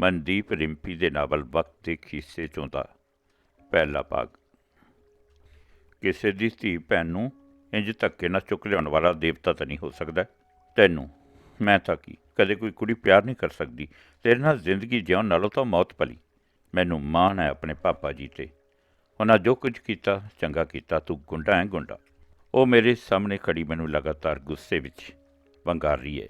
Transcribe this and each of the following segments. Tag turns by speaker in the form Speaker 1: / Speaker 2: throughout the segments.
Speaker 1: ਮਨਦੀਪ ਰਿੰਪੀ ਦੇ ਨਾਵਲ ਵਕਤ ਦੇ ਖੀਸੇ ਚੋਂ ਦਾ ਪਹਿਲਾ ਭਾਗ। ਕਿਸੇ ਦੀ ਧੀ ਭੈਣ ਨੂੰ ਇੰਜ ਧੱਕੇ ਨਾਲ ਚੁੱਕ ਲਿਆਉਣ ਵਾਲਾ ਦੇਵਤਾ ਤਾਂ ਨਹੀਂ ਹੋ ਸਕਦਾ। ਤੈਨੂੰ, ਮੈਂ ਤਾਂ ਕੀ, ਕਦੇ ਕੋਈ ਕੁੜੀ ਪਿਆਰ ਨਹੀਂ ਕਰ ਸਕਦੀ। ਤੇਰੇ ਨਾਲ ਜ਼ਿੰਦਗੀ ਜਿਉਣ ਨਾਲੋਂ ਤਾਂ ਮੌਤ ਭਲੀ। ਮੈਨੂੰ ਮਾਣ ਹੈ ਆਪਣੇ ਪਾਪਾ ਜੀ ਤੇ। ਉਹਨਾਂ ਜੋ ਕੁਝ ਕੀਤਾ, ਚੰਗਾ ਕੀਤਾ, ਤੂੰ ਗੁੰਡਾ ਹੈ ਗੁੰਡਾ। ਉਹ ਮੇਰੇ ਸਾਹਮਣੇ ਖੜੀ ਮੈਨੂੰ ਲਗਾਤਾਰ ਗੁੱਸੇ ਵਿੱਚ ਵੰਗਾਰ ਰਹੀ ਹੈ।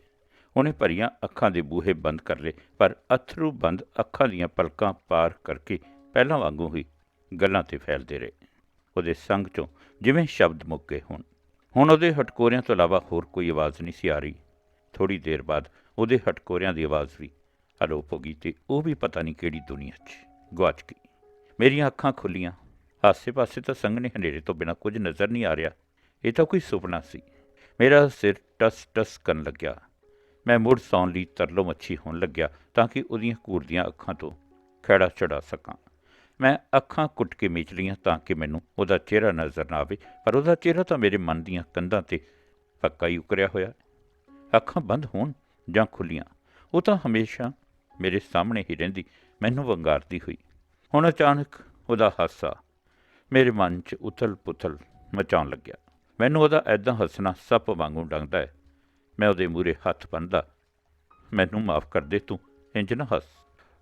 Speaker 1: ਉਹਨੇ ਭਰੀਆਂ ਅੱਖਾਂ ਦੇ ਬੂਹੇ ਬੰਦ ਕਰ ਲਏ, ਪਰ ਅਥਰੂ ਬੰਦ ਅੱਖਾਂ ਦੀਆਂ ਪਲਕਾਂ ਪਾਰ ਕਰਕੇ ਪਹਿਲਾਂ ਵਾਂਗੂ ਹੀ ਗੱਲਾਂ ਤੇ ਫੈਲਦੇ ਰਹੇ। ਉਹਦੇ ਸੰਗ ਚੋਂ ਜਿਵੇਂ ਸ਼ਬਦ ਮੁੱਕ ਗਏ ਹੁਣ। ਹੁਣ ਉਹਦੇ ਹਟਕੋਰਿਆਂ ਤੋਂ ਇਲਾਵਾ ਹੋਰ ਕੋਈ ਆਵਾਜ਼ ਨਹੀਂ ਸੀ ਆ ਰਹੀ। ਥੋੜੀ ਦੇਰ ਬਾਅਦ ਉਹਦੇ ਹਟਕੋਰਿਆਂ ਦੀ ਆਵਾਜ਼ ਵੀ ਅਲੋਪ ਹੋ ਗਈ ਤੇ ਉਹ ਵੀ ਪਤਾ ਨਹੀਂ ਕਿਹੜੀ ਦੁਨੀਆ 'ਚ ਗੁਆਚ ਗਈ। ਮੇਰੀਆਂ ਅੱਖਾਂ ਖੁੱਲੀਆਂ। ਆਸੇ-ਪਾਸੇ ਤਾਂ ਸੰਘਣੇ ਹਨੇਰੇ ਤੋਂ ਬਿਨਾਂ ਕੁਝ ਨਜ਼ਰ ਨਹੀਂ ਆ ਰਿਹਾ। ਇਹ ਤਾਂ ਕੋਈ ਸੁਪਨਾ ਸੀ। ਮੇਰਾ ਸਿਰ ਟਸ-ਟਸ ਕਰਨ ਲੱਗਿਆ। ਮੈਂ ਮੁੜ ਸੌਣ ਲਈ ਤਰਲੋ ਮੱਛੀ ਹੋਣ ਲੱਗਿਆ ਤਾਂ ਕਿ ਉਹਦੀਆਂ ਘੂਰਦੀਆਂ ਅੱਖਾਂ ਤੋਂ ਖੜਾ ਚੜਾ ਸਕਾਂ। ਮੈਂ ਅੱਖਾਂ ਕੁੱਟ ਕੇ ਮੀਚ ਲਈਆਂ ਤਾਂ ਕਿ ਮੈਨੂੰ ਉਹਦਾ ਚਿਹਰਾ ਨਜ਼ਰ ਨਾ ਆਵੇ, ਪਰ ਉਹਦਾ ਚਿਹਰਾ ਤਾਂ ਮੇਰੇ ਮਨ ਦੀਆਂ ਕੰਧਾਂ ਤੇ ਪੱਕਾ ਹੀ ਉਕਰਿਆ ਹੋਇਆ। ਅੱਖਾਂ ਬੰਦ ਹੋਣ ਜਾਂ ਖੁੱਲੀਆਂ, ਉਹ ਤਾਂ ਹਮੇਸ਼ਾ ਮੇਰੇ ਸਾਹਮਣੇ ਹੀ ਰਹਿੰਦੀ, ਮੈਨੂੰ ਵੰਗਾਰਦੀ ਹੋਈ। ਹੁਣ ਅਚਾਨਕ ਉਹਦਾ ਹਾਸਾ ਮੇਰੇ ਮਨ 'ਚ ਉਥਲ-ਪੁਥਲ ਮਚਾਉਣ ਲੱਗਿਆ। ਮੈਨੂੰ ਉਹਦਾ ਐਦਾਂ ਹੱਸਣਾ ਸੱਪ ਵਾਂਗੂ ਡੰਗਦਾ ਹੈ ਮੈਂ ਉਹਦੇ ਮੂਰੇ ਹੱਥ ਬੰਨਦਾ ਮੈਨੂੰ ਮਾਫ ਕਰ ਦੇ ਤੂੰ, ਇੰਜ ਨਾ ਹੱਸ।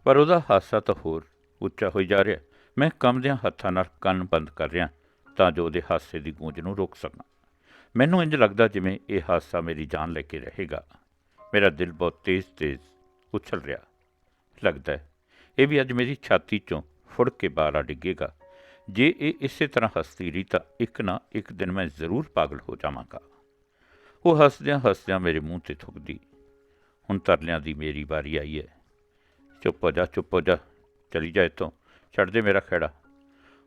Speaker 1: ਪਰ ਉਹਦਾ ਹਾਸਾ ਤਾਂ ਹੋਰ ਉੱਚਾ ਹੋਈ ਜਾ ਰਿਹਾ। ਮੈਂ ਕੰਬਦਿਆਂ ਹੱਥਾਂ ਨਾਲ ਕੰਨ ਬੰਦ ਕਰ ਰਿਹਾ ਤਾਂ ਜੋ ਉਹਦੇ ਹਾਸੇ ਦੀ ਗੂੰਜ ਨੂੰ ਰੋਕ ਸਕਾਂ। ਮੈਨੂੰ ਇੰਜ ਲੱਗਦਾ ਜਿਵੇਂ ਇਹ ਹਾਸਾ ਮੇਰੀ ਜਾਨ ਲੈ ਕੇ ਰਹੇਗਾ। ਮੇਰਾ ਦਿਲ ਬਹੁਤ ਤੇਜ਼-ਤੇਜ਼ ਉਛਲ ਰਿਹਾ। ਲੱਗਦਾ ਹੈ, ਇਹ ਵੀ ਅੱਜ ਮੇਰੀ ਛਾਤੀ ਚੋਂ ਫੁੜ ਕੇ ਬਾਹਰ ਆ ਡਿੱਗੇਗਾ। ਜੇ ਇਹ ਇਸੇ ਤਰ੍ਹਾਂ ਹੱਸਦੀ ਰਹੀ ਤਾਂ ਇੱਕ ਨਾ ਇੱਕ ਦਿਨ ਮੈਂ ਜ਼ਰੂਰ ਪਾਗਲ ਹੋ ਜਾਵਾਂਗਾ। ਉਹ ਹੱਸਦਿਆਂ ਹੱਸਦਿਆਂ ਮੇਰੇ ਮੂੰਹ ਤੇ ਥੁੱਕਦੀ, ਹੁਣ ਤਰਲਿਆਂ ਦੀ ਮੇਰੀ ਵਾਰੀ ਆਈ ਹੈ ਚੁੱਪ ਹੋ ਜਾ, ਚੁੱਪ ਹੋ ਜਾ, ਚਲੀ ਜਾ ਇੱਥੋਂ, ਛੱਡ ਦੇ ਮੇਰਾ ਖੇੜਾ।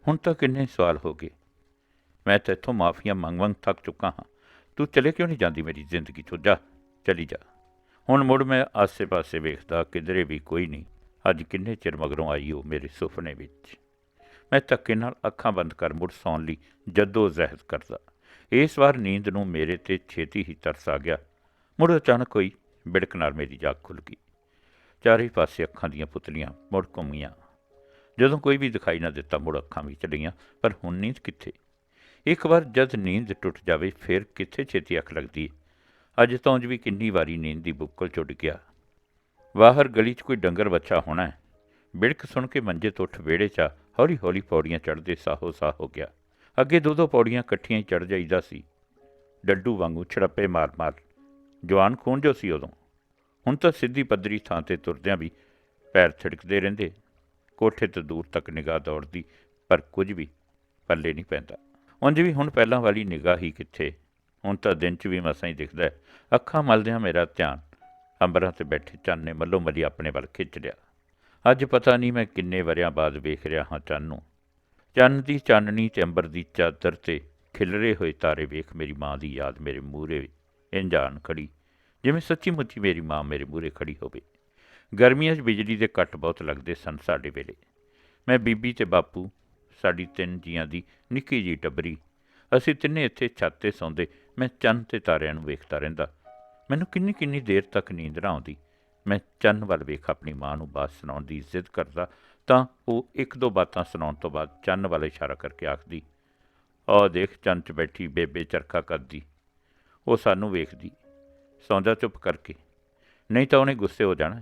Speaker 1: ਹੁਣ ਤਾਂ ਕਿੰਨੇ ਸਵਾਲ ਹੋ ਗਏ। ਮੈਂ ਤਾਂ ਇੱਥੋਂ ਮਾਫੀਆਂ ਮੰਗ ਮੰਗ ਥੱਕ ਚੁੱਕਾ ਹਾਂ। ਤੂੰ ਚਲੇ ਕਿਉਂ ਨਹੀਂ ਜਾਂਦੀ ਮੇਰੀ ਜ਼ਿੰਦਗੀ ਚੋਂ ਜਾ, ਚਲੀ ਜਾ। ਹੁਣ ਮੁੜ ਮੈਂ ਆਸੇ-ਪਾਸੇ ਵੇਖਦਾ ਕਿਧਰੇ ਵੀ ਕੋਈ ਨਹੀਂ। ਅੱਜ ਕਿੰਨੇ ਚਿਰ ਮਗਰੋਂ ਆਈ ਉਹ ਮੇਰੇ ਸੁਪਨੇ ਵਿੱਚ। ਮੈਂ ਧੱਕੇ ਨਾਲ ਅੱਖਾਂ ਬੰਦ ਕਰ ਮੁੜ ਸੌਣ ਲਈ ਜੱਦੋ ਜ਼ਹਿਦ ਕਰਦਾ। ਇਸ ਵਾਰ ਨੀਂਦ ਨੂੰ ਮੇਰੇ ਤੇ ਛੇਤੀ ਹੀ ਤਰਸ ਆ ਗਿਆ। ਮੁੜ ਅਚਾਨਕ ਹੋਈ ਬਿੜਕ ਨਾਲ ਮੇਰੀ ਜਾਗ ਖੁੱਲ ਗਈ। ਚਾਰੇ ਪਾਸੇ ਅੱਖਾਂ ਦੀਆਂ ਪੁਤਲੀਆਂ ਮੁੜ ਘੁੰਮੀਆਂ। ਜਦੋਂ ਕੋਈ ਵੀ ਦਿਖਾਈ ਨਾ ਦਿੱਤਾ, ਮੁੜ ਅੱਖਾਂ ਵੀ ਚਲੀਆਂ ਪਰ ਹੁਣ ਨੀਂਦ ਕਿੱਥੇ? ਇੱਕ ਵਾਰ ਜਦ ਨੀਂਦ ਟੁੱਟ ਜਾਵੇ, ਫਿਰ ਕਿੱਥੇ ਛੇਤੀ ਅੱਖ ਲੱਗਦੀ ਅੱਜ ਤੋਂ ਉਂਝ ਵੀ ਕਿੰਨੀ ਵਾਰੀ ਨੀਂਦ ਦੀ ਬੁੱਕਲ ਚੁੱਟ ਗਿਆ। ਬਾਹਰ ਗਲੀ 'ਚ ਕੋਈ ਡੰਗਰ ਬੱਚਾ ਹੋਣਾ ਹੈ। ਬਿੜਕ ਸੁਣ ਕੇ ਮੰਜੇ ਤੋਂ ਉੱਠ ਵਿਹੜੇ 'ਚ ਹੌਲੀ ਹੌਲੀ ਪੌੜੀਆਂ ਚੜ੍ਹਦੇ ਸਾਹੋ ਸਾਹ ਹੋ ਗਿਆ। ਅੱਗੇ ਦੋ ਦੋ ਪੌੜੀਆਂ ਇਕੱਠੀਆਂ ਹੀ ਚੜ੍ਹ ਜਾਈਦਾ ਸੀ। ਡੱਡੂ ਵਾਂਗੂ ਛੜੱਪੇ ਮਾਰ ਮਾਰ ਜਵਾਨ ਖੂਨ ਜੋ ਸੀ ਉਦੋਂ। ਹੁਣ ਤਾਂ ਸਿੱਧੀ ਪੱਧਰੀ ਥਾਂ ਤੇ ਤੁਰਦਿਆਂ ਵੀ ਪੈਰ ਥਿੜਕਦੇ ਰਹਿੰਦੇ। ਕੋਠੇ ਤੋਂ ਦੂਰ ਤੱਕ ਨਿਗਾਹ ਦੌੜਦੀ, ਪਰ ਕੁਝ ਵੀ ਪੱਲੇ ਨਹੀਂ ਪੈਂਦਾ। ਉਂਝ ਵੀ ਹੁਣ ਪਹਿਲਾਂ ਵਾਲੀ ਨਿਗਾਹ ਹੀ ਕਿੱਥੇ? ਹੁਣ ਤਾਂ ਦਿਨ 'ਚ ਵੀ ਮਸਾਂ ਹੀ ਦਿਖਦਾ ਹੈ। ਅੱਖਾਂ ਮਲਦਿਆਂ ਮੇਰਾ ਧਿਆਨ ਅੰਬਰਾਂ ਤੇ ਬੈਠੇ ਚੰਨ ਨੇ ਮੱਲੋ ਮੱਲੀ ਆਪਣੇ ਵੱਲ ਖਿੱਚ ਲਿਆ। ਅੱਜ ਪਤਾ ਨਹੀਂ ਮੈਂ ਕਿੰਨੇ ਵਰਿਆਂ ਬਾਅਦ ਵੇਖ ਰਿਹਾ ਹਾਂ ਚੰਨ ਨੂੰ ਚੰਨ ਦੀ ਚਾਨਣੀ ਚੈਂਬਰ ਦੀ ਚਾਦਰ ਤੇ ਖਿਲਰੇ ਹੋਏ ਤਾਰੇ ਵੇਖ ਮੇਰੀ ਮਾਂ ਦੀ ਯਾਦ ਮੇਰੇ ਮੂਹਰੇ ਇੰਜਾਨ ਖੜੀ, ਜਿਵੇਂ ਸੱਚੀ ਮੁੱਚੀ ਮੇਰੀ ਮਾਂ ਮੇਰੇ ਮੂਹਰੇ ਖੜੀ ਹੋਵੇ। ਗਰਮੀਆਂ 'ਚ ਬਿਜਲੀ ਦੇ ਕੱਟ ਬਹੁਤ ਲੱਗਦੇ ਸਨ ਸਾਡੇ ਵੇਲੇ। ਮੈਂ ਬੀਬੀ ਤੇ ਬਾਪੂ, ਸਾਡੀ ਤਿੰਨ ਜੀਆਂ ਦੀ ਨਿੱਕੀ ਜੀ ਟੱਬਰੀ, ਅਸੀਂ ਤਿੰਨੇ ਇੱਥੇ ਛੱਤ ਤੇ ਸੌਂਦੇ, ਮੈਂ ਚੰਨ ਤੇ ਤਾਰਿਆਂ ਨੂੰ ਵੇਖਦਾ ਰਹਿੰਦਾ। ਮੈਨੂੰ ਕਿੰਨੀ ਕਿੰਨੀ ਦੇਰ ਤੱਕ ਨੀਂਦ ਨਾ ਆਉਂਦੀ। ਮੈਂ ਚੰਨ ਵੱਲ ਵੇਖ ਆਪਣੀ ਮਾਂ ਨੂੰ ਬਾਤ ਸੁਣਾਉਣ ਦੀ ਇੱਜ਼ਤ ਕਰਦਾ ਤਾਂ ਉਹ ਇੱਕ ਦੋ ਬਾਤਾਂ ਸੁਣਾਉਣ ਤੋਂ ਬਾਅਦ ਚੰਨ ਵੱਲ ਇਸ਼ਾਰਾ ਕਰਕੇ ਆਖਦੀ, ਆਹ ਦੇਖ ਚੰਨ 'ਚ ਬੈਠੀ ਬੇਬੇ ਚਰਖਾ ਕਰਦੀ। ਉਹ ਸਾਨੂੰ ਵੇਖਦੀ, ਸੌਂਦਾ ਚੁੱਪ ਕਰਕੇ, ਨਹੀਂ ਤਾਂ ਉਹਨੇ ਗੁੱਸੇ ਹੋ ਜਾਣਾ,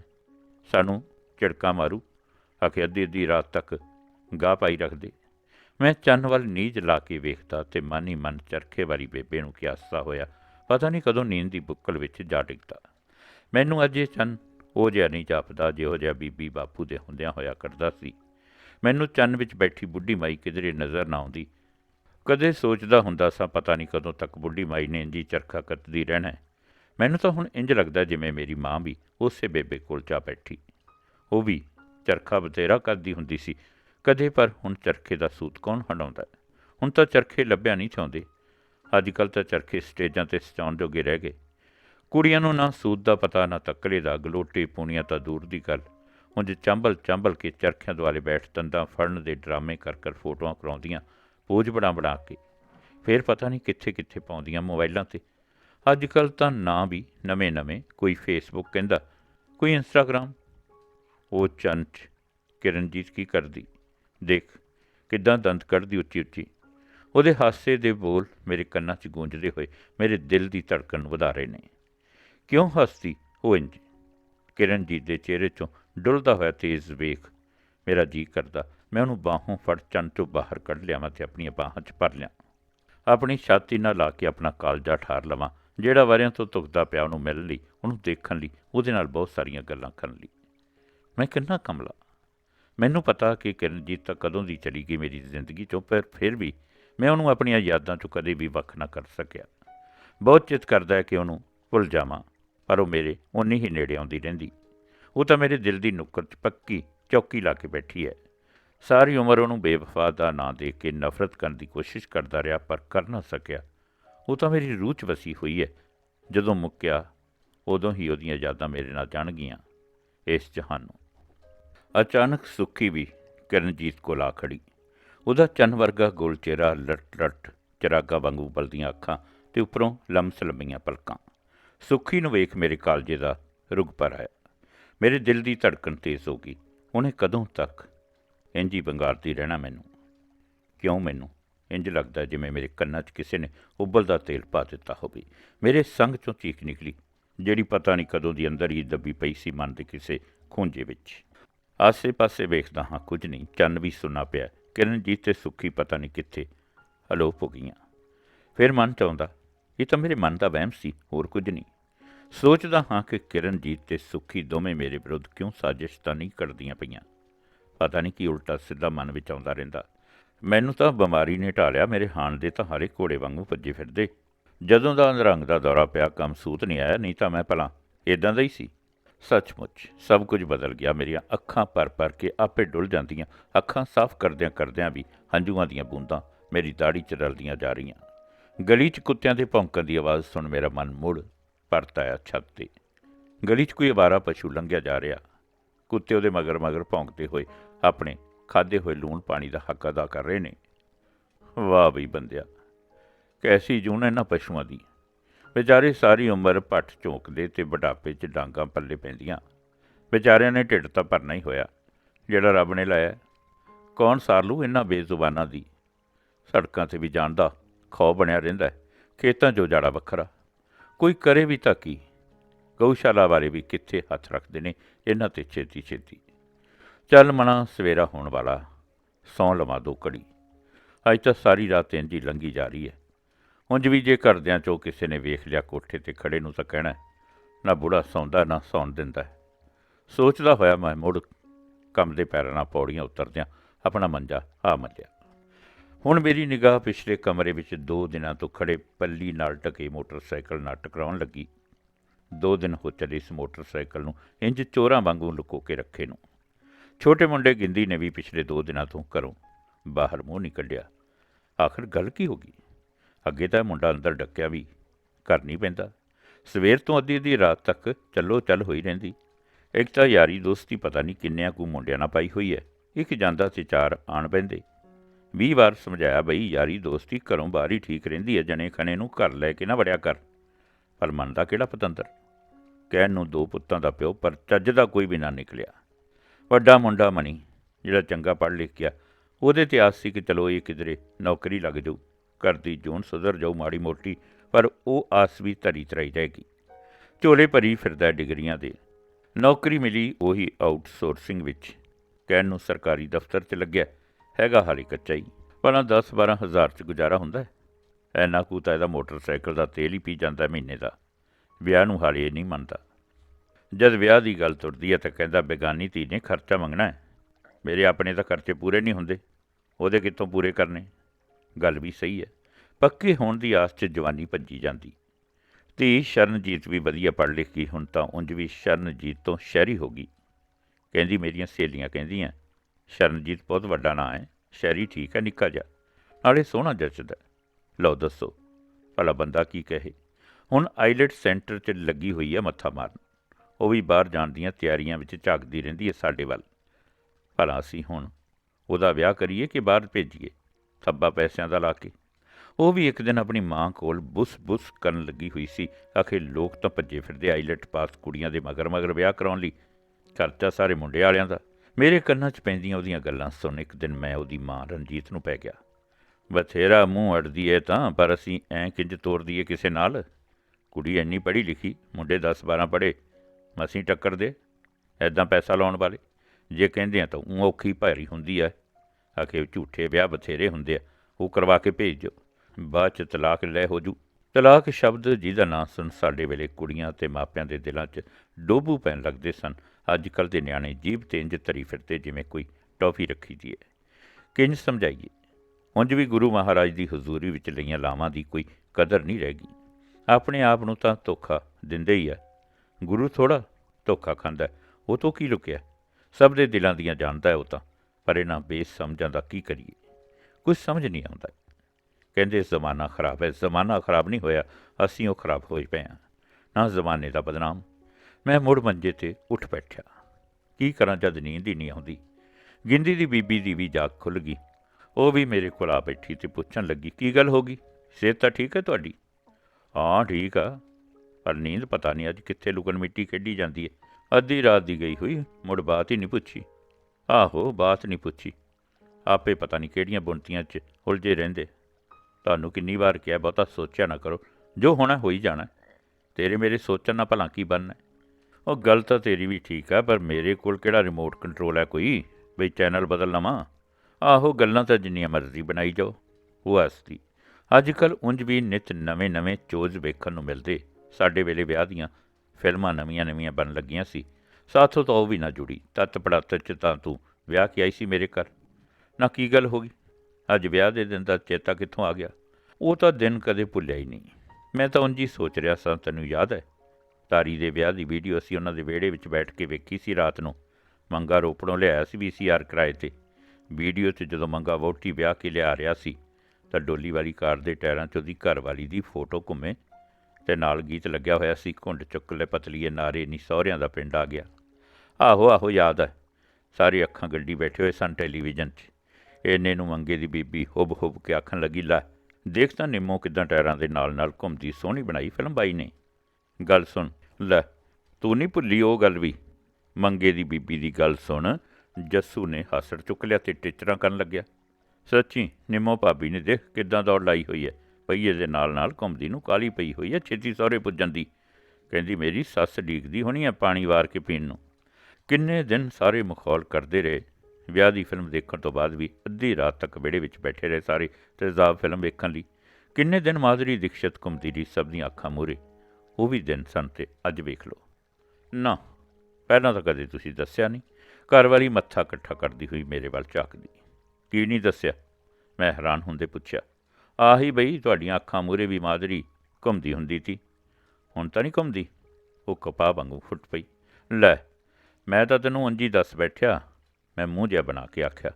Speaker 1: ਸਾਨੂੰ ਝਿੜਕਾ ਮਾਰੂ, ਆਖੇ ਅੱਧੀ ਅੱਧੀ ਰਾਤ ਤੱਕ ਗਾਹ ਪਾਈ ਰੱਖਦੇ। ਮੈਂ ਚੰਨ ਵੱਲ ਨੀਝ ਲਾ ਕੇ ਵੇਖਦਾ ਤੇ ਮਨ ਹੀ ਮਨ ਚਰਖੇ ਵਾਲੀ ਬੇਬੇ ਨੂੰ ਕਿਆਸਾ ਹੋਇਆ, ਪਤਾ ਨਹੀਂ ਕਦੋਂ ਨੀਂਦ ਦੀ ਬੁੱਕਲ ਵਿੱਚ ਜਾ ਡਿੱਗਦਾ। ਮੈਨੂੰ ਅੱਜ ਇਹ ਚੰਨ ਉਹ ਜਿਹਾ ਨਹੀਂ ਜਾਪਦਾ, ਜਿਹੋ ਜਿਹਾ ਬੀਬੀ ਬਾਪੂ ਦੇ ਹੁੰਦਿਆਂ ਹੋਇਆ ਕਰਦਾ ਸੀ। ਮੈਨੂੰ ਚੰਨ ਵਿੱਚ ਬੈਠੀ ਬੁੱਢੀ ਮਾਈ ਕਿਧਰੇ ਨਜ਼ਰ ਨਾ ਆਉਂਦੀ। ਕਦੇ ਸੋਚਦਾ ਹੁੰਦਾ ਸਾਂ, ਪਤਾ ਨਹੀਂ ਕਦੋਂ ਤੱਕ ਬੁੱਢੀ ਮਾਈ ਨੇ ਇੰਜੀ ਚਰਖਾ ਕੱਤਦੀ ਰਹਿਣਾ ਮੈਨੂੰ ਤਾਂ ਹੁਣ ਇੰਜ ਲੱਗਦਾ ਜਿਵੇਂ ਮੇਰੀ ਮਾਂ ਵੀ ਉਸੇ ਬੇਬੇ ਕੋਲ ਜਾ ਬੈਠੀ। ਉਹ ਵੀ ਚਰਖਾ ਬਤੇਰਾ ਕਰਦੀ ਹੁੰਦੀ ਸੀ। ਕਦੇ ਪਰ ਹੁਣ ਚਰਖੇ ਦਾ ਸੂਤ ਕੌਣ ਹੰਡਾਉਂਦਾ ਹੁਣ ਤਾਂ ਚਰਖੇ ਲੱਭਿਆ ਨਹੀਂ ਚਾਹੁੰਦੇ। ਅੱਜ ਕੱਲ ਤਾਂ ਚਰਖੇ ਸਟੇਜਾਂ ਤੇ ਸਜਾਉਣ ਜੋਗੇ ਰਹਿ ਗਏ। ਕੁੜੀਆਂ ਨੂੰ ਨਾ ਸੂਦ ਦਾ ਪਤਾ, ਨਾ ਤੱਕਲੇ ਦਾ, ਗਲੋਟੇ ਪੂਣੀਆਂ ਤਾਂ ਦੂਰ ਦੀ ਗੱਲ। ਉਂਝ ਚੰਬਲ ਚੰਬਲ ਕੇ ਚਰਖਿਆਂ ਦੁਆਲੇ ਬੈਠ ਤੰਦਾਂ ਫੜਨ ਦੇ ਡਰਾਮੇ ਕਰ ਕਰ ਫੋਟੋਆਂ ਕਰਾਉਂਦੀਆਂ, ਪੋਜ ਬਣਾ ਬਣਾ ਕੇ। ਫੇਰ ਪਤਾ ਨਹੀਂ ਕਿੱਥੇ ਕਿੱਥੇ ਪਾਉਂਦੀਆਂ ਮੋਬਾਈਲਾਂ ਤੇ। ਅੱਜ ਕੱਲ ਤਾਂ ਨਾਂ ਵੀ, ਨਵੇਂ ਨਵੇਂ ਕੋਈ ਫੇਸਬੁੱਕ ਕਹਿੰਦਾ, ਕੋਈ ਇੰਸਟਾਗ੍ਰਾਮ ਉਹ ਚੰਚ ਕਿਰਨਜੀਤ ਕੀ ਕਰਦੀ? ਦੇਖ, ਕਿੱਦਾਂ ਦੰਦ ਕੱਢਦੀ ਉੱਚੀ ਉੱਚੀ। ਉਹਦੇ ਹਾਸੇ ਦੇ ਬੋਲ ਮੇਰੇ ਕੰਨਾਂ 'ਚ ਗੂੰਜਦੇ ਹੋਏ ਮੇਰੇ ਦਿਲ ਦੀ ਧੜਕਣ ਵਧਾ ਰਹੇ ਨੇ। ਕਿਉਂ ਹੱਸਦੀ ਉਹ ਇੰਜ? ਕਿਰਨਜੀਤ ਦੇ ਚਿਹਰੇ 'ਚੋਂ ਡੁੱਲਦਾ ਹੋਇਆ ਤੇਜ਼ ਵੇਖ ਮੇਰਾ ਜੀ ਕਰਦਾ, ਮੈਂ ਉਹਨੂੰ ਬਾਹੋਂ ਫੜ ਚੰਨ ਤੋਂ ਬਾਹਰ ਕੱਢ ਲਿਆਵਾਂ ਤੇ ਆਪਣੀਆਂ ਬਾਹਾਂ 'ਚ ਭਰ ਲਿਆ। ਆਪਣੀ ਛਾਤੀ ਨਾਲ ਲਾ ਕੇ ਆਪਣਾ ਕਾਲਜਾ ਠਾਰ ਲਵਾਂ, ਜਿਹੜਾ ਵਰਿਆਂ ਤੋਂ ਤੁਕਦਾ ਪਿਆ ਉਹਨੂੰ ਮਿਲਣ ਲਈ, ਉਹਨੂੰ ਦੇਖਣ ਲਈ, ਉਹਦੇ ਨਾਲ ਬਹੁਤ ਸਾਰੀਆਂ ਗੱਲਾਂ ਕਰਨ ਲਈ। ਮੈਂ ਕਿੰਨਾ ਕਮਲਾ? ਮੈਨੂੰ ਪਤਾ ਕਿ ਕਿਰਨਜੀਤ ਤਾਂ ਕਦੋਂ ਦੀ ਚਲੀ ਗਈ ਮੇਰੀ ਜ਼ਿੰਦਗੀ ਚੋਂ, ਪਰ ਫਿਰ ਵੀ ਮੈਂ ਉਹਨੂੰ ਆਪਣੀਆਂ ਯਾਦਾਂ ਚੋਂ ਕਦੇ ਵੀ ਵੱਖ ਨਾ ਕਰ ਸਕਿਆ। ਬਹੁਤ ਚਿੱਤ ਕਰਦਾ ਹੈ ਕਿ ਉਹਨੂੰ ਭੁੱਲ ਜਾਵਾਂ ਪਰ ਉਹ ਮੇਰੇ ਉਨੀ ਹੀ ਨੇੜੇ ਆਉਂਦੀ ਰਹਿੰਦੀ। ਉਹ ਤਾਂ ਮੇਰੇ ਦਿਲ ਦੀ ਨੁੱਕਰ 'ਚ ਪੱਕੀ ਚੌਕੀ ਲਾ ਕੇ ਬੈਠੀ ਹੈ। ਸਾਰੀ ਉਮਰ ਉਹਨੂੰ ਬੇਵਫਾ ਦਾ ਨਾਂ ਦੇ ਕੇ ਨਫ਼ਰਤ ਕਰਨ ਦੀ ਕੋਸ਼ਿਸ਼ ਕਰਦਾ ਰਿਹਾ, ਪਰ ਕਰ ਨਾ ਸਕਿਆ। ਉਹ ਤਾਂ ਮੇਰੀ ਰੂਹ 'ਚ ਵਸੀ ਹੋਈ ਹੈ। ਜਦੋਂ ਮੁੱਕਿਆ, ਉਦੋਂ ਹੀ ਉਹਦੀਆਂ ਯਾਦਾਂ ਮੇਰੇ ਨਾਲ ਜਾਣਗੀਆਂ ਇਸ ਜਹਾਨ। ਨੂੰ ਅਚਾਨਕ ਸੁੱਖੀ ਵੀ ਕਿਰਨਜੀਤ ਕੋਲ ਆ ਖੜੀ। ਉਹਦਾ ਚੰਨ ਵਰਗਾ ਗੋਲ ਚਿਹਰਾ ਲਟ ਲਟ ਚਰਾਗਾ ਵਾਂਗੂ ਬਲਦੀਆਂ ਅੱਖਾਂ ਤੇ ਉੱਪਰੋਂ ਲੰਮਸ ਲੰਮੀਆਂ ਪਲਕਾਂ। ਸੁੱਖੀ ਨੂੰ ਵੇਖ ਮੇਰੇ ਕਾਲਜੇ ਦਾ ਰੁਗ ਪਰ ਆਇਆ। ਮੇਰੇ ਦਿਲ ਦੀ ਧੜਕਣ ਤੇਜ਼ ਹੋ ਗਈ। ਉਹਨੇ ਕਦੋਂ ਤੱਕ ਇੰਜ ਹੀ ਬੰਗਾਰਦੀ ਰਹਿਣਾ ਮੈਨੂੰ? ਕਿਉਂ ਮੈਨੂੰ? ਇੰਜ ਲੱਗਦਾ ਜਿਵੇਂ ਮੇਰੇ ਕੰਨਾਂ 'ਚ ਕਿਸੇ ਨੇ ਉਬਲਦਾ ਤੇਲ ਪਾ ਦਿੱਤਾ ਹੋਵੇ। ਮੇਰੇ ਸੰਗ 'ਚੋਂ ਚੀਖ ਨਿਕਲੀ, ਜਿਹੜੀ ਪਤਾ ਨਹੀਂ ਕਦੋਂ ਦੀ ਅੰਦਰ ਹੀ ਦੱਬੀ ਪਈ ਸੀ ਮਨ ਦੇ ਕਿਸੇ ਖੂੰਜੇ ਵਿੱਚ। ਆਸੇ-ਪਾਸੇ ਵੇਖਦਾ ਹਾਂ ਕੁਝ ਨਹੀਂ, ਚੰਨ ਵੀ ਸੁਣਾ ਪਿਆ। ਕਿਰਨਜੀਤ ਤੇ ਸੁੱਖੀ ਪਤਾ ਨਹੀਂ ਕਿੱਥੇ ਅਲੋਪ ਹੋ ਗਈਆਂ। ਫਿਰ ਮਨ ਚਾਹੁੰਦਾ ਇਹ ਤਾਂ ਮੇਰੇ ਮਨ ਦਾ ਵਹਿਮ ਸੀ, ਹੋਰ ਕੁਝ ਨਹੀਂ। ਸੋਚਦਾ ਹਾਂ ਕਿ ਕਿਰਨਜੀਤ ਤੇ ਸੁੱਖੀ ਦੋਵੇਂ ਮੇਰੇ ਵਿਰੁੱਧ ਕਿਉਂ ਸਾਜ਼ਿਸ਼ ਤਾਂ ਨਹੀਂ ਕਰਦੀਆਂ ਪਈਆਂ। ਪਤਾ ਨਹੀਂ ਕੀ ਉਲਟਾ ਸਿੱਧਾ ਮਨ ਵਿੱਚ ਆਉਂਦਾ ਰਹਿੰਦਾ। ਮੈਨੂੰ ਤਾਂ ਬਿਮਾਰੀ ਨੇ ਢਾਲਿਆ ਮੇਰੇ ਹਾਣ ਦੇ ਤਾਂ ਹਰੇ ਘੋੜੇ ਵਾਂਗੂ ਭੱਜੇ ਫਿਰਦੇ। ਜਦੋਂ ਦਾ ਅੰਦਰੰਗ ਦਾ ਦੌਰਾ ਪਿਆ, ਕੰਮ ਸੂਤ ਨਹੀਂ ਆਇਆ, ਨਹੀਂ ਤਾਂ ਮੈਂ ਭਲਾ। ਇਦਾਂ ਦਾ ਹੀ ਸੀ। ਸੱਚਮੁੱਚ ਸਭ ਕੁਝ ਬਦਲ ਗਿਆ, ਮੇਰੀਆਂ ਅੱਖਾਂ ਭਰ ਭਰ ਕੇ ਆਪੇ ਡੁੱਲ ਜਾਂਦੀਆਂ। ਅੱਖਾਂ ਸਾਫ਼ ਕਰਦਿਆਂ ਕਰਦਿਆਂ ਵੀ ਹੰਝੂਆਂ ਦੀਆਂ ਬੂੰਦਾਂ ਮੇਰੀ ਦਾੜੀ 'ਚ ਰਲਦੀਆਂ ਜਾ ਰਹੀਆਂ। ਗਲੀ 'ਚ ਕੁੱਤਿਆਂ ਦੇ ਭੌਂਕਣ ਦੀ ਆਵਾਜ਼ ਸੁਣ ਮੇਰਾ ਮਨ ਮੁੜ ਪਰਤ ਆਇਆ ਛੱਤ ਤੇ। ਗਲੀ 'ਚ ਕੋਈ ਅਵਾਰਾ ਪਸ਼ੂ ਲੰਘਿਆ ਜਾ ਰਿਹਾ। ਕੁੱਤੇ ਉਹਦੇ ਮਗਰ ਮਗਰ ਭੌਂਕਦੇ ਹੋਏ ਆਪਣੇ ਖਾਦੇ ਹੋਏ ਲੂਣ ਪਾਣੀ ਦਾ ਹੱਕ ਅਦਾ ਕਰ ਰਹੇ ਨੇ। ਵਾਹ ਬਈ ਬੰਦਿਆ, ਕੈਸੀ ਜੂਨ ਇਹਨਾਂ ਪਸ਼ੂਆਂ ਦੀ। ਵਿਚਾਰੇ ਸਾਰੀ ਉਮਰ ਪੱਠ ਝੋਂਕਦੇ ਤੇ ਬੁਢਾਪੇ 'ਚ ਡਾਂਗਾਂ ਪੱਲੇ ਪੈਂਦੀਆਂ। ਵਿਚਾਰਿਆਂ ਨੇ ਢਿੱਡ ਤਾਂ ਭਰਨਾ ਹੀ ਹੋਇਆ। ਜਿਹੜਾ ਰੱਬ ਨੇ ਲਾਇਆ, ਕੌਣ ਸਾਰ ਲੂ ਇਹਨਾਂ ਬੇਜ਼ੁਬਾਨਾਂ ਦੀ? ਸੜਕਾਂ ਤੇ ਵੀ ਜਾਣਦਾ ਖੌ ਬਣਿਆ ਰਹਿੰਦਾ ਖੇਤਾਂ 'ਚੋਂ ਜਾੜਾ ਵੱਖਰਾ। ਕੋਈ ਕਰੇ ਵੀ ਤਾਂ ਕੀ? ਗਊਸ਼ਾਲਾ ਬਾਰੇ ਵੀ ਕਿੱਥੇ ਹੱਥ ਰੱਖਦੇ ਨੇ, ਇਹਨਾਂ ਤੇ ਛੇਤੀ ਛੇਤੀ। ਚੱਲ ਮਣਾ ਸਵੇਰਾ ਹੋਣ ਵਾਲਾ। ਸੌਂ ਲਵਾਂ ਦੋ ਕੜੀ ਅੱਜ ਤਾਂ ਸਾਰੀ ਰਾਤ ਇੰਝ ਹੀ ਲੰਘੀ ਜਾ ਰਹੀ ਹੈ। ਉਂਝ ਵੀ ਜੇ ਘਰਦਿਆਂ ਚੋਂ ਕਿਸੇ ਨੇ ਵੇਖ ਲਿਆ ਕੋਠੇ ਤੇ ਖੜੇ ਨੂੰ ਤਾਂ ਕਹਿਣਾ ਨਾ ਬੁੜਾ ਸੌਂਦਾ, ਨਾ ਸੌਣ ਦਿੰਦਾ ਸੋਚਦਾ ਹੋਇਆ ਮੈਂ ਮੁੜ ਕੰਮ ਦੇ ਪੈਰਾਂ ਨਾਲ ਪੌੜੀਆਂ ਉਤਰਦਿਆਂ ਆਪਣਾ ਮੰਜਾ ਆ ਮੰਜਿਆ। ਹੁਣ ਮੇਰੀ ਨਿਗਾਹ ਪਿਛਲੇ ਕਮਰੇ ਵਿੱਚ ਦੋ ਦਿਨਾਂ ਤੋਂ ਖੜੇ ਪੱਲੀ ਨਾਲ ਢਕੇ ਮੋਟਰਸਾਈਕਲ ਨਾਲ ਟਕਰਾਉਣ ਲੱਗੀ। ਦੋ ਦਿਨ ਹੋ ਚੱਲੇ ਇਸ ਮੋਟਰਸਾਈਕਲ ਨੂੰ ਇੰਜ ਚੋਰਾਂ ਵਾਂਗੂ ਲੁਕੋ ਕੇ ਰੱਖੇ ਨੂੰ। ਛੋਟੇ ਮੁੰਡੇ ਗਿੰਦੀ ਨੇ ਵੀ ਪਿਛਲੇ ਦੋ ਦਿਨਾਂ ਤੋਂ ਘਰੋਂ ਬਾਹਰ ਮੂੰਹ ਨਹੀਂ ਕੱਢਿਆ ਆਖਰ ਗੱਲ ਕੀ ਹੋ ਗਈ? ਅੱਗੇ ਤਾਂ ਮੁੰਡਾ ਅੰਦਰ ਡੱਕਿਆ ਵੀ ਘਰ ਨਹੀਂ ਪੈਂਦਾ। ਸਵੇਰ ਤੋਂ ਅੱਧੀ ਅੱਧੀ ਰਾਤ ਤੱਕ ਚੱਲੋ ਚੱਲ ਹੋਈ ਰਹਿੰਦੀ। ਇੱਕ ਤਾਂ ਯਾਰੀ ਦੋਸਤੀ ਪਤਾ ਨਹੀਂ ਕਿੰਨਿਆਂ ਕੁ ਮੁੰਡਿਆਂ ਨਾਲ ਪਾਈ ਹੋਈ ਹੈ। ਇੱਕ ਜਾਂਦਾ ਤੇ ਚਾਰ ਆਣ ਪੈਂਦੇ। ਵੀਹ ਵਾਰ ਸਮਝਾਇਆ ਬਈ, ਯਾਰੀ ਦੋਸਤੀ ਘਰੋਂ ਬਾਹਰ ਹੀ ਠੀਕ ਰਹਿੰਦੀ ਹੈ, ਜਣੇ ਖਣੇ ਨੂੰ ਘਰ ਲੈ ਕੇ ਨਾ ਵੜਿਆ ਕਰ। ਪਰ ਮੰਨਦਾ ਕਿਹੜਾ ਪਤੰਦਰ? ਕਹਿਣ ਨੂੰ ਦੋ ਪੁੱਤਾਂ ਦਾ ਪਿਓ, ਪਰ ਚੱਜ ਦਾ ਕੋਈ ਵੀ ਨਾ ਨਿਕਲਿਆ। ਵੱਡਾ ਮੁੰਡਾ ਮਣੀ ਜਿਹੜਾ ਚੰਗਾ ਪੜ੍ਹ ਲਿਖ ਗਿਆ, ਉਹਦੇ ਤੇ ਆਸ ਸੀ ਕਿ ਚਲੋ ਇਹ ਕਿਧਰੇ ਨੌਕਰੀ ਲੱਗ ਜਾਊ, ਘਰ ਦੀ ਜੂਨ ਸੁਧਰ ਜਾਊ ਮਾੜੀ ਮੋਟੀ, ਪਰ ਉਹ ਆਸ ਵੀ ਧਰੀ ਤਰਾਈ ਜਾਏਗੀ ਝੋਲੇ ਭਰੀ ਫਿਰਦਾ ਡਿਗਰੀਆਂ ਦੇ। ਨੌਕਰੀ ਮਿਲੀ ਉਹੀ ਆਊਟਸੋਰਸਿੰਗ ਵਿੱਚ। ਕਹਿਣ ਨੂੰ ਸਰਕਾਰੀ ਦਫ਼ਤਰ 'ਚ ਲੱਗਿਆ। ਹੈਗਾ ਹਾਲੇ ਕੱਚਾ ਹੀ ਪਹਿਲਾਂ 10-12 ਹਜ਼ਾਰ 'ਚ ਗੁਜ਼ਾਰਾ ਹੁੰਦਾ ਹੈ। ਐਨਾ ਕੁ ਤਾਂ ਇਹਦਾ ਮੋਟਰਸਾਈਕਲ ਦਾ ਤੇਲ ਹੀ ਪੀ ਜਾਂਦਾ ਮਹੀਨੇ ਦਾ। ਵਿਆਹ ਨੂੰ ਹਾਲੇ ਇਹ ਨਹੀਂ ਮੰਨਦਾ। ਜਦ ਵਿਆਹ ਦੀ ਗੱਲ ਤੁਰਦੀ ਹੈ ਤਾਂ ਕਹਿੰਦਾ, ਬੇਗਾਨੀ ਧੀ ਨੇ ਖਰਚਾ ਮੰਗਣਾ ਹੈ। ਮੇਰੇ ਆਪਣੇ ਤਾਂ ਖਰਚੇ ਪੂਰੇ ਨਹੀਂ ਹੁੰਦੇ। ਉਹਦੇ ਕਿੱਥੋਂ ਪੂਰੇ ਕਰਨੇ? ਗੱਲ ਵੀ ਸਹੀ ਹੈ। ਪੱਕੇ ਹੋਣ ਦੀ ਆਸ 'ਚ ਜਵਾਨੀ ਭੱਜੀ ਜਾਂਦੀ। ਧੀ ਸ਼ਰਨਜੀਤ ਵੀ ਵਧੀਆ ਪੜ੍ਹ ਲਿਖ ਗਈ ਹੁਣ ਤਾਂ ਉਂਝ ਵੀ ਸ਼ਰਨਜੀਤ ਤੋਂ ਸ਼ਹਿਰੀ ਹੋ ਗਈ। ਕਹਿੰਦੀ, ਮੇਰੀਆਂ ਸਹੇਲੀਆਂ ਕਹਿੰਦੀਆਂ ਸ਼ਰਨਜੀਤ ਬਹੁਤ ਵੱਡਾ ਨਾਂ ਹੈ, ਸ਼ਹਿਰੀ ਠੀਕ ਹੈ, ਨਿੱਕਾ ਜਿਹਾ, ਨਾਲੇ ਸੋਹਣਾ ਜੱਚਦਾ ਲਓ ਦੱਸੋ, ਭਲਾ ਬੰਦਾ ਕੀ ਕਹੇ? ਹੁਣ ਆਈਲੈਟ ਸੈਂਟਰ 'ਚ ਲੱਗੀ ਹੋਈ ਹੈ ਮੱਥਾ ਮਾਰਨ। ਉਹ ਵੀ ਬਾਹਰ ਜਾਣ ਦੀਆਂ ਤਿਆਰੀਆਂ ਵਿੱਚ ਝਾਕਦੀ ਰਹਿੰਦੀ ਹੈ ਸਾਡੇ ਵੱਲ। ਭਲਾ ਅਸੀਂ ਹੁਣ ਉਹਦਾ ਵਿਆਹ ਕਰੀਏ ਕਿ ਬਾਹਰ ਭੇਜੀਏ? ਥੱਬਾ ਪੈਸਿਆਂ ਦਾ ਲਾ ਕੇ। ਉਹ ਵੀ ਇੱਕ ਦਿਨ ਆਪਣੀ ਮਾਂ ਕੋਲ ਬੁੱਸ-ਬੁੱਸ ਕਰਨ ਲੱਗੀ ਹੋਈ ਸੀ। ਆਖੇ ਲੋਕ ਤਾਂ ਭੱਜੇ ਫਿਰਦੇ ਆਈਲੈਟ ਪਾਸ ਕੁੜੀਆਂ ਦੇ ਮਗਰ ਮਗਰ ਵਿਆਹ ਕਰਾਉਣ ਲਈ। ਖਰਚਾ ਸਾਰੇ ਮੁੰਡੇ ਵਾਲਿਆਂ ਦਾ। ਮੇਰੇ ਕੰਨਾਂ 'ਚ ਪੈਂਦੀਆਂ ਉਹਦੀਆਂ ਗੱਲਾਂ ਸੁਣ ਇੱਕ ਦਿਨ ਮੈਂ ਉਹਦੀ ਮਾਂ ਰਣਜੀਤ ਨੂੰ ਪੈ ਗਿਆ। ਬਥੇਰਾ ਮੂੰਹ ਅੜਦੀ ਏ ਤਾਂ, ਪਰ ਅਸੀਂ ਐਂ ਕਿੰਜ ਤੋਰਦੀ ਏ ਕਿਸੇ ਨਾਲ? ਕੁੜੀ ਇੰਨੀ ਪੜ੍ਹੀ ਲਿਖੀ, ਮੁੰਡੇ 10 12 ਪੜ੍ਹੇ ਮਸੀਂ ਟੱਕਰ ਦੇ ਐਦਾਂ ਪੈਸਾ ਲਾਉਣ ਵਾਲੇ। ਜੇ ਕਹਿੰਦੇ ਆ ਤਾਂ ਊਂ ਔਖੀ ਭਾਰੀ ਹੁੰਦੀ ਆ ਆਖੇ ਝੂਠੇ ਵਿਆਹ ਬਥੇਰੇ ਹੁੰਦੇ ਆ, ਉਹ ਕਰਵਾ ਕੇ ਭੇਜ। ਦਿਓ ਬਾਅਦ ਚ ਤਲਾਕ ਲੈ ਹੋ ਜੂ। ਤਲਾਕ ਸ਼ਬਦ ਜਿਹਦਾ ਨਾਂ ਸੁਣ ਸਾਡੇ ਵੇਲੇ ਕੁੜੀਆਂ ਤੇ ਮਾਪਿਆਂ ਦੇ ਦਿਲਾਂ 'ਚ ਡੋਬੂ ਪੈਣ ਲੱਗਦੇ ਸਨ। ਅੱਜ ਕੱਲ੍ਹ ਦੇ ਨਿਆਣੇ ਜੀਭ ਤੇ ਇੰਜ ਧਰੀ ਫਿਰਦੇ ਜਿਵੇਂ ਕੋਈ ਟੌਫੀ ਰੱਖੀ ਦੀ ਹੈ। ਕਿੰਜ ਸਮਝਾਈਏ? ਉਂਝ ਵੀ ਗੁਰੂ ਮਹਾਰਾਜ ਦੀ ਹਜ਼ੂਰੀ ਵਿੱਚ ਲਈਆਂ ਲਾਵਾਂ ਦੀ ਕੋਈ ਕਦਰ ਨਹੀਂ ਰਹਿ ਗਈ। ਆਪਣੇ ਆਪ ਨੂੰ ਤਾਂ ਧੋਖਾ ਦਿੰਦੇ ਹੀ ਆ। ਗੁਰੂ ਥੋੜਾ ਧੋਖਾ ਖਾਂਦਾ ਉਹ ਤੋਂ ਕੀ ਲੁਕਿਆ? ਸਭ ਦੇ ਦਿਲਾਂ ਦੀਆਂ ਜਾਣਦਾ ਹੈ ਉਹ ਤਾਂ। ਪਰ ਇਹਨਾਂ ਬੇਸ ਸਮਝਾਂ ਦਾ ਕੀ ਕਰੀਏ? ਕੁਝ ਸਮਝ ਨਹੀਂ ਆਉਂਦਾ। ਕਹਿੰਦੇ, ਜ਼ਮਾਨਾ ਖਰਾਬ ਹੈ। ਜ਼ਮਾਨਾ ਖਰਾਬ ਨਹੀਂ ਹੋਇਆ। ਅਸੀਂ ਉਹ ਖਰਾਬ ਹੋਏ ਪਏ ਹਾਂ। ਨਾ ਜ਼ਮਾਨੇ ਦਾ ਬਦਨਾਮ ਮੈਂ ਮੁੜ ਮੰਜੇ ਤੇ ਉੱਠ ਬੈਠਿਆ। ਕੀ ਕਰਾਂ ਜਦ ਨੀਂਦ ਹੀ ਨਹੀਂ ਆਉਂਦੀ? ਗਿੰਦੀ ਦੀ ਬੀਬੀ ਦੀ ਵੀ ਜਾਗ ਖੁੱਲ ਗਈ। ਉਹ ਵੀ ਮੇਰੇ ਕੋਲ ਆ ਬੈਠੀ ਤੇ ਪੁੱਛਣ ਲੱਗੀ, ਕੀ ਗੱਲ ਹੋ ਗਈ? ਸਿਹਤ ਤਾਂ ਠੀਕ ਹੈ ਤੁਹਾਡੀ? ਹਾਂ, ਠੀਕ ਆ। ਪਰ ਨੀਂਦ ਪਤਾ ਨਹੀਂ ਅੱਜ ਕਿੱਥੇ ਲੁਕਣ ਮਿੱਟੀ ਖੇਡੀ ਜਾਂਦੀ ਹੈ। ਅੱਧੀ ਰਾਤ ਦੀ ਗਈ ਹੋਈ, ਮੁੜ ਬਾਤ ਹੀ ਨਹੀਂ ਪੁੱਛੀ। ਆਹੋ, ਬਾਤ ਨਹੀਂ ਪੁੱਛੀ। ਆਪੇ ਪਤਾ ਨਹੀਂ ਕਿਹੜੀਆਂ ਬੁਣਤੀਆਂ 'ਚ ਉਲਝੇ ਰਹਿੰਦੇ। ਤੁਹਾਨੂੰ ਕਿੰਨੀ ਵਾਰ ਕਿਹਾ ਬਹੁਤਾ ਸੋਚਿਆ ਨਾ ਕਰੋ। ਜੋ ਹੋਣਾ ਹੋਈ ਜਾਣਾ। ਤੇਰੇ ਮੇਰੇ ਸੋਚਣ ਨਾਲ ਭਲਾ ਕੀ ਬਣਨਾ ਉਹ ਗੱਲ ਤਾਂ ਤੇਰੀ ਵੀ ਠੀਕ ਆ, ਪਰ ਮੇਰੇ ਕੋਲ ਕਿਹੜਾ ਰਿਮੋਟ ਕੰਟਰੋਲ ਹੈ ਕੋਈ? ਬਈ ਚੈਨਲ ਬਦਲ ਲਵਾਂ? ਆਹੋ, ਗੱਲਾਂ ਤਾਂ ਜਿੰਨੀਆਂ ਮਰਜ਼ੀ ਬਣਾਈ ਜਾਓ। ਉਹ ਹਸਤੀ ਅੱਜ ਕੱਲ ਉਂਝ ਵੀ ਨਿਤ ਨਵੇਂ ਨਵੇਂ ਚੋਜ਼ ਵੇਖਣ ਨੂੰ ਮਿਲਦੇ। ਸਾਡੇ ਵੇਲੇ ਵਿਆਹ ਦੀਆਂ ਫਿਲਮਾਂ ਨਵੀਆਂ ਨਵੀਆਂ ਬਣ ਲੱਗੀਆਂ ਸੀ। ਸਾਥੋਂ ਤਾਂ ਉਹ ਵੀ ਨਾ ਜੁੜੀ। ਤਤ ਪੜਾਤ ਚ ਤਾਂ ਤੂੰ ਵਿਆਹ ਕੇ ਆਈ ਸੀ ਮੇਰੇ ਘਰ। ਨਾ ਕੀ ਗੱਲ ਹੋ ਗਈ? ਅੱਜ ਵਿਆਹ ਦੇ ਦਿਨ ਦਾ ਚੇਤਾ ਕਿੱਥੋਂ ਆ ਗਿਆ? ਉਹ ਤਾਂ ਦਿਨ ਕਦੇ ਭੁੱਲਿਆ ਹੀ ਨਹੀਂ। ਮੈਂ ਤਾਂ ਉਂਝ ਹੀ ਸੋਚ ਰਿਹਾ ਸਾਂ, ਤੈਨੂੰ ਯਾਦ ਹੈ? ਤਾਰੀ ਦੇ ਵਿਆਹ ਦੀ ਵੀਡੀਓ ਅਸੀਂ ਉਹਨਾਂ ਦੇ ਵਿਹੜੇ ਵਿੱਚ ਬੈਠ ਕੇ ਵੇਖੀ ਸੀ ਰਾਤ ਨੂੰ। ਮੰਗਾ ਰੋਪੜੋਂ ਲਿਆਇਆ ਸੀ ਵੀਸੀਆਰ ਕਿਰਾਏ ਤੇ। ਵੀਡੀਓ 'ਚ ਜਦੋਂ ਮੰਗਾ ਵਹੁਟੀ ਵਿਆਹ ਕੇ ਲਿਆ ਰਿਹਾ ਸੀ, ਤਾਂ ਡੋਲੀ ਵਾਲੀ ਕਾਰ ਦੇ ਟਾਇਰਾਂ 'ਚ ਉਹਦੀ ਘਰਵਾਲੀ ਦੀ ਫੋਟੋ ਘੁੰਮੇ ਤੇ ਨਾਲ ਗੀਤ ਲੱਗਿਆ ਹੋਇਆ ਸੀ, ਘੁੰਡ ਚੁੱਕ ਲੈ ਪਤਲੀਏ ਨਾਰੇ, ਨੀ ਸਹੁਰਿਆਂ ਦਾ ਪਿੰਡ ਆ ਗਿਆ। ਆਹੋ ਆਹੋ, ਯਾਦ ਹੈ ਸਾਰੀ ਅੱਖਾਂ ਗੱਡੀ ਬੈਠੇ ਹੋਏ ਸਨ ਟੈਲੀਵਿਜ਼ਨ 'ਚ। ਇਹਨੇ ਨੂੰ ਮੰਗੇ ਦੀ ਬੀਬੀ ਹੁਬ ਹੁਬ ਕੇ ਆਖਣ ਲੱਗੀ, ਲੈ, ਦੇਖ ਤਾਂ ਨਿੰਮੋ ਕਿਦਾਂ ਟਾਇਰਾਂ ਦੇ ਨਾਲ ਨਾਲ ਘੁੰਮਦੀ ਸੋਹਣੀ ਬਣਾਈ ਫਿਲਮ ਬਾਈ ਨੇ। ਗੱਲ ਸੁਣ ਲੈ, ਤੂੰ ਨਹੀਂ ਭੁੱਲੀ ਉਹ ਗੱਲ ਵੀ। ਮੰਗੇ ਦੀ ਬੀਬੀ ਦੀ ਗੱਲ ਸੁਣ, ਜੱਸੂ ਨੇ ਹਾਸੜ ਚੁੱਕ ਲਿਆ ਤੇ ਟਿਚਰਾਂ ਕਰਨ ਲੱਗਿਆ। ਸੱਚੀ, ਨਿੰਮੋ ਭਾਬੀ ਨੇ ਦੇਖ ਕਿੱਦਾਂ ਦੌੜ ਲਾਈ ਹੋਈ ਹੈ ਪਈਏ ਦੇ ਨਾਲ ਨਾਲ ਘੁੰਮਦੀ ਨੂੰ ਕਾਲੀ ਪਈ ਹੋਈ ਹੈ ਛੇਤੀ ਸਹੁਰੇ ਪੁੱਜਣ ਦੀ। ਕਹਿੰਦੀ, ਮੇਰੀ ਸੱਸ ਡੀਕਦੀ ਹੋਣੀ ਹੈ ਪਾਣੀ ਵਾਰ ਕੇ ਪੀਣ ਨੂੰ। ਕਿੰਨੇ ਦਿਨ ਸਾਰੇ ਮਖੌਲ ਕਰਦੇ ਰਹੇ। ਵਿਆਹ ਦੀ ਫਿਲਮ ਦੇਖਣ ਤੋਂ ਬਾਅਦ ਵੀ ਅੱਧੀ ਰਾਤ ਤੱਕ ਵਿਹੜੇ ਵਿੱਚ ਬੈਠੇ ਰਹੇ ਸਾਰੇ ਤੇਜ਼ਾਬ ਫਿਲਮ ਵੇਖਣ ਲਈ। ਕਿੰਨੇ ਦਿਨ ਮਾਧੁਰੀ, ਦੀਕਸ਼ਤ ਘੁੰਮਦੀ ਰਹੀ ਸਭ ਦੀਆਂ ਅੱਖਾਂ ਮੂਹਰੇ। ਉਹ ਵੀ ਦਿਨ ਸਨ ਤੇ ਅੱਜ ਵੇਖ ਲਓ। ਨਾ, ਪਹਿਲਾਂ ਤਾਂ ਕਦੇ ਤੁਸੀਂ ਦੱਸਿਆ ਨਹੀਂ, ਘਰ ਵਾਲੀ ਮੱਥਾ ਇਕੱਠਾ ਕਰਦੀ ਹੋਈ ਮੇਰੇ ਵੱਲ ਝਾਕਦੀ। ਕੀ ਨਹੀਂ ਦੱਸਿਆ? ਮੈਂ ਹੈਰਾਨ ਹੁੰਦੇ ਪੁੱਛਿਆ। ਆਹੀ ਬਈ ਤੁਹਾਡੀਆਂ ਅੱਖਾਂ ਮੂਹਰੇ ਵੀ ਮਾਧੁਰੀ ਘੁੰਮਦੀ ਹੁੰਦੀ ਸੀ ਹੁਣ ਤਾਂ ਨਹੀਂ ਘੁੰਮਦੀ? ਉਹ ਕਪਾਹ ਵਾਂਗੂ ਫੁੱਟ ਪਈ। ਲੈ, ਮੈਂ ਤਾਂ ਤੈਨੂੰ ਉਂਝ ਹੀ ਦੱਸ ਬੈਠਿਆ। ਮੈਂ ਮੂੰਹ ਜਿਹਾ ਬਣਾ ਕੇ ਆਖਿਆ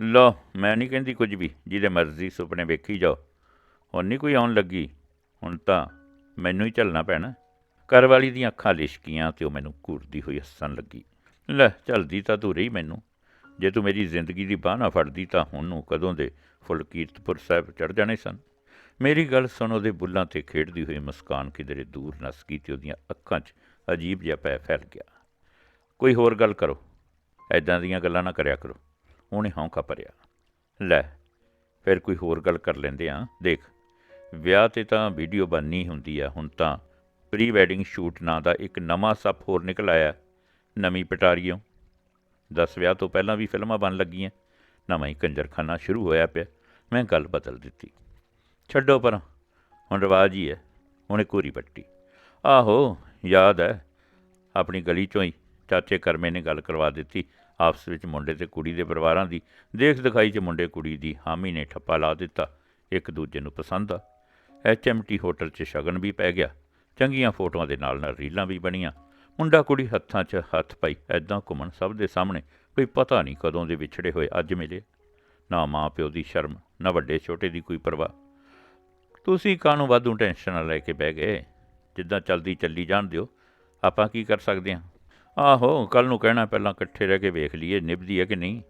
Speaker 1: ਲੋ ਮੈਂ ਨਹੀਂ ਕਹਿੰਦੀ ਕੁਝ ਵੀ, ਜਿਹਦੇ ਮਰਜ਼ੀ ਸੁਪਨੇ ਵੇਖੀ ਜਾਓ। ਹੁਣ ਨਹੀਂ ਕੋਈ ਆਉਣ ਲੱਗੀ। ਹੁਣ ਤਾਂ ਮੈਨੂੰ ਹੀ ਝੱਲਣਾ ਪੈਣਾ। ਘਰਵਾਲੀ ਦੀਆਂ ਅੱਖਾਂ ਲਿਸ਼ਕੀਆਂ ਤੇ ਉਹ ਮੈਨੂੰ ਘੂਰਦੀ ਹੋਈ ਹੱਸਣ ਲੱਗੀ। ਲੈ, ਝੱਲਦੀ ਤਾਂ ਤੂੰ ਰਹੀ ਮੈਨੂੰ। ਜੇ ਤੂੰ ਮੇਰੀ ਜ਼ਿੰਦਗੀ ਦੀ ਬਾਹ ਨਾ ਫੜਦੀ ਤਾਂ ਹੁਣ ਨੂੰ ਕਦੋਂ ਦੇ ਫੁੱਲ ਕੀਰਤਪੁਰ ਸਾਹਿਬ ਚੜ ਜਾਣੇ ਸਨ? ਮੇਰੀ ਗੱਲ ਸੁਣ, ਉਹਦੇ ਬੁੱਲਾਂ ਤੇ ਖੇਡਦੀ ਹੋਈ ਮੁਸਕਾਨ ਕਿਧਰੇ ਦੂਰ ਨਸ ਗਈ ਤੇ ਉਹਦੀਆਂ ਅੱਖਾਂ 'ਚ ਅਜੀਬ ਜਿਹਾ ਪੈ ਫੈਲ ਗਿਆ। ਕੋਈ ਹੋਰ ਗੱਲ ਕਰੋ। ਐਦਾਂ ਦੀਆਂ ਗੱਲਾਂ ਨਾ ਕਰਿਆ ਕਰੋ। ਉਹਨੇ ਹੌਂਕਾ ਭਰਿਆ। ਲੈ, ਫਿਰ ਕੋਈ ਹੋਰ ਗੱਲ ਕਰ ਲੈਂਦੇ ਆ। ਦੇਖ ਵਿਆਹ ਤੇ ਤਾਂ ਵੀਡੀਓ ਬਣਨੀ ਹੁੰਦੀ ਆ, ਹੁਣ ਤਾਂ ਪ੍ਰੀ ਵੈਡਿੰਗ ਸ਼ੂਟ ਨਾਂ ਦਾ ਇੱਕ ਨਵਾਂ ਸੱਪ ਹੋਰ ਨਿਕਲ ਆਇਆ, ਨਵੀਂ ਪਟਾਰੀਓ। ਦਸ ਵਿਆਹ ਤੋਂ ਪਹਿਲਾਂ ਵੀ ਫਿਲਮਾਂ ਬਣ ਲੱਗੀਆਂ, ਨਵਾਂ ਹੀ ਕੰਜਰਖਾਨਾ ਸ਼ੁਰੂ ਹੋਇਆ ਪਿਆ, ਮੈਂ ਗੱਲ ਬਦਲ ਦਿੱਤੀ। ਛੱਡੋ ਪਰ, ਹੁਣ ਰਿਵਾਜ ਹੀ ਹੈ ਉਹਨੇ ਕੋਰੀ ਪੱਟੀ। ਆਹੋ, ਯਾਦ ਹੈ, ਆਪਣੀ ਗਲੀ ਚੋਂ ਹੀ ਚਾਚੇ ਕਰਮੇ ਨੇ ਗੱਲ ਕਰਵਾ ਦਿੱਤੀ, ਆਪਸ ਵਿੱਚ ਮੁੰਡੇ ਤੇ ਕੁੜੀ ਦੇ ਪਰਿਵਾਰਾਂ ਦੀ। ਦੇਖ ਦਿਖਾਈ 'ਚ ਮੁੰਡੇ ਕੁੜੀ ਦੀ ਹਾਮੀ ਨੇ ਠੱਪਾ ਲਾ ਦਿੱਤਾ, ਇੱਕ ਦੂਜੇ ਨੂੰ ਪਸੰਦ ਆ। ਐਚਐਮਟੀ ਹੋਟਲ 'ਚ ਸ਼ਗਨ ਵੀ ਪੈ ਗਿਆ। ਚੰਗੀਆਂ ਫੋਟੋਆਂ ਦੇ ਨਾਲ ਨਾਲ ਰੀਲਾਂ ਵੀ ਬਣੀਆਂ। ਮੁੰਡਾ ਕੁੜੀ ਹੱਥਾਂ 'ਚ ਹੱਥ ਪਾਈ ਐਦਾਂ ਘੁੰਮਣ ਸਭ ਦੇ ਸਾਹਮਣੇ ਕੋਈ ਪਤਾ ਨਹੀਂ ਕਦੋਂ ਦੇ ਵਿਛੜੇ ਹੋਏ ਅੱਜ ਮਿਲੇ। ਨਾ ਮਾਂ ਪਿਓ ਦੀ ਸ਼ਰਮ, ਨਾ ਵੱਡੇ ਛੋਟੇ ਦੀ ਕੋਈ ਪਰਵਾਹ। ਤੁਸੀਂ ਕਾਹਨੂੰ ਵਾਧੂ ਟੈਨਸ਼ਨ ਲੈ ਕੇ ਬਹਿ ਗਏ? ਜਿੱਦਾਂ ਚਲਦੀ ਚੱਲੀ ਜਾਣ ਦਿਓ। ਆਪਾਂ ਕੀ ਕਰ ਸਕਦੇ ਹਾਂ? ਆਹੋ ਕੱਲ ਨੂੰ ਕਹਿਣਾ ਪਹਿਲਾਂ ਇਕੱਠੇ ਰਹਿ ਕੇ ਵੇਖ ਲਈਏ, ਨਿਭਦੀ ਹੈ ਕਿ ਨਹੀਂ?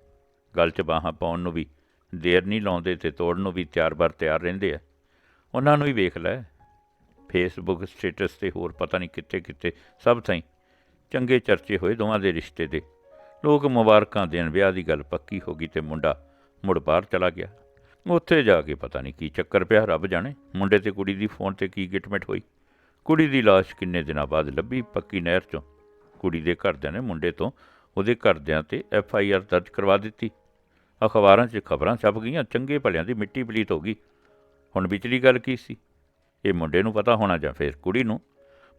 Speaker 1: ਗੱਲ 'ਚ ਬਾਹਾਂ ਪਾਉਣ ਨੂੰ ਵੀ ਦੇਰ ਨਹੀਂ ਲਾਉਂਦੇ ਤੇ ਤੋੜਨ ਨੂੰ ਵੀ ਤਿਆਰ ਵਾਰ ਤਿਆਰ ਰਹਿੰਦੇ ਆ। ਉਹਨਾਂ ਨੂੰ ਹੀ ਵੇਖ ਲੈ। ਫੇਸਬੁੱਕ ਸਟੇਟਸ ਤੇ ਹੋਰ ਪਤਾ ਨਹੀਂ ਕਿੱਥੇ ਕਿੱਥੇ, ਸਭ ਥਾਈ ਚੰਗੇ ਚਰਚੇ ਹੋਏ ਦੋਵਾਂ ਦੇ ਰਿਸ਼ਤੇ ਦੇ। ਲੋਕ ਮੁਬਾਰਕਾਂ ਦੇਣ, ਵਿਆਹ ਦੀ ਗੱਲ ਪੱਕੀ ਹੋ ਗਈ ਤੇ ਮੁੰਡਾ ਮੁੜ ਬਾਹਰ ਚਲਾ ਗਿਆ। ਉੱਥੇ ਜਾ ਕੇ ਪਤਾ ਨਹੀਂ ਕੀ ਚੱਕਰ ਪਿਆ, ਰੱਬ ਜਾਣੇ ਮੁੰਡੇ ਤੇ ਕੁੜੀ ਦੀ ਫੋਨ ਤੇ ਕੀ ਗਿਟਮਿਟ ਹੋਈ। ਕੁੜੀ ਦੀ ਲਾਸ਼ ਕਿੰਨੇ ਦਿਨਾਂ ਬਾਅਦ ਲੱਭੀ? ਪੱਕੀ ਨਹਿਰ ਚੋਂ। ਕੁੜੀ ਦੇ ਘਰਦਿਆਂ ਨੇ ਮੁੰਡੇ ਤੋਂ ਉਹਦੇ ਘਰਦਿਆਂ ਤੇ ਐਫ ਆਈ ਆਰ ਦਰਜ ਕਰਵਾ ਦਿੱਤੀ। ਅਖਬਾਰਾਂ 'ਚ ਖਬਰਾਂ ਛਪ ਗਈਆਂ, ਚੰਗੇ ਭਲਿਆਂ ਦੀ ਮਿੱਟੀ ਪਲੀਤ ਹੋ ਗਈ। ਹੁਣ ਵਿਚਲੀ ਗੱਲ ਕੀ ਸੀ? ਇਹ ਮੁੰਡੇ ਨੂੰ ਪਤਾ ਹੋਣਾ ਜਾਂ ਫਿਰ ਕੁੜੀ ਨੂੰ?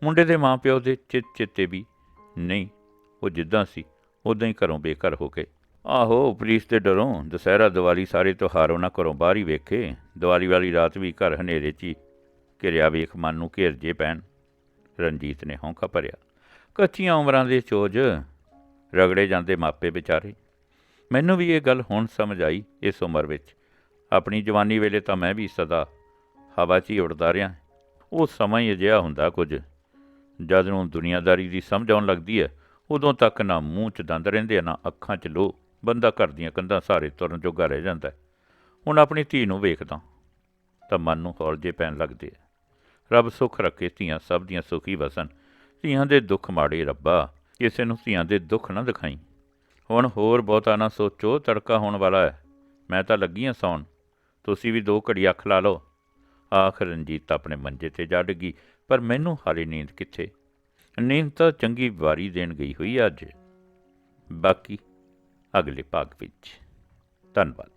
Speaker 1: ਮੁੰਡੇ ਦੇ ਮਾਪਿਓ ਦੇ ਚਿੱਤ ਚਿੱਤੇ ਵੀ ਨਹੀਂ, ਉਹ ਜਿੱਦਾਂ ਸੀ ਉਦਾਂ ਹੀ ਘਰੋਂ ਬੇਘਰ ਹੋ ਗਏ। ਆਹੋ, ਪੁਲਿਸ ਤੇ ਡਰੋਂ ਦੁਸਹਿਰਾ, ਦੀਵਾਲੀ ਸਾਰੇ ਤਿਉਹਾਰ ਉਹਨਾਂ ਘਰੋਂ ਬਾਹਰ ਹੀ ਵੇਖੇ। ਦੀਵਾਲੀ ਵਾਲੀ ਰਾਤ ਵੀ ਘਰ ਹਨੇਰੇ 'ਚ ਹੀ ਘਿਰਿਆ ਵੇਖ ਮਨ ਨੂੰ ਘੇਰ ਜੇ ਪੈਣ। ਰਣਜੀਤ ਨੇ ਹੌਂਕਾ ਭਰਿਆ, ਕੱਚੀਆਂ ਉਮਰਾਂ ਦੇ ਚੋਜ, ਰਗੜੇ ਜਾਂਦੇ ਮਾਪੇ ਵਿਚਾਰੇ। ਮੈਨੂੰ ਵੀ ਇਹ ਗੱਲ ਹੁਣ ਸਮਝ ਆਈ ਇਸ ਉਮਰ ਵਿੱਚ। ਆਪਣੀ ਜਵਾਨੀ ਵੇਲੇ ਤਾਂ ਮੈਂ ਵੀ ਸਦਾ ਹਵਾ 'ਚ ਹੀ ਉੜਦਾ ਰਿਹਾ। ਉਹ ਸਮਾਂ ਹੀ ਅਜਿਹਾ ਹੁੰਦਾ ਕੁਝ। ਜਦ ਨੂੰ ਦੁਨੀਆਦਾਰੀ ਦੀ ਸਮਝ ਆਉਣ ਲੱਗਦੀ ਹੈ ਉਦੋਂ ਤੱਕ ਨਾ ਮੂੰਹ 'ਚ ਦੰਦ ਰਹਿੰਦੇ ਆ, ਨਾ ਅੱਖਾਂ 'ਚ ਲੋ ਬੰਦਾ ਘਰ ਦੀਆਂ ਕੰਧਾਂ ਸਾਰੇ ਤੁਰਨ ਜੋਗਾ ਰਹਿ ਜਾਂਦਾ ਹੁਣ ਆਪਣੀ ਧੀ ਨੂੰ ਵੇਖਦਾ ਤਾਂ ਮਨ ਨੂੰ ਹੌਲ ਜੇ ਪੈਣ ਲੱਗਦੇ ਆ ਰੱਬ ਸੁੱਖ ਰੱਖੇ ਧੀਆਂ ਸਭ ਦੀਆਂ ਸੁਖੀ ਵਸਣ। ਧੀਆਂ ਦੇ ਦੁੱਖ ਮਾੜੇ ਰੱਬਾ ਕਿਸੇ ਨੂੰ ਧੀਆਂ ਦੇ ਦੁੱਖ ਨਾ ਦਿਖਾਈ। ਹੁਣ ਹੋਰ ਬਹੁਤਾ ਨਾ ਸੋਚੋ ਤੜਕਾ ਹੋਣ ਵਾਲਾ ਹੈ। ਮੈਂ ਤਾਂ ਲੱਗੀ ਹਾਂ ਸੌਣ। ਤੁਸੀਂ ਵੀ ਦੋ ਘੜੀ ਅੱਖ ਲਾ ਲਓ। ਆਖ ਰਣਜੀਤ ਆਪਣੇ ਮੰਜੇ ਤੇ ਜਾ ਡਿੱਗੀ, ਪਰ ਮੈਨੂੰ ਹਾਲੇ ਨੀਂਦ ਕਿੱਥੇ? ਨੀਂਦ ਤਾਂ ਚੰਗੀ ਵਾਰੀ ਦੇਣ ਗਈ ਹੋਈ ਹੈ ਅੱਜ। ਬਾਕੀ ਅਗਲੇ ਭਾਗ ਵਿੱਚ। ਧੰਨਵਾਦ।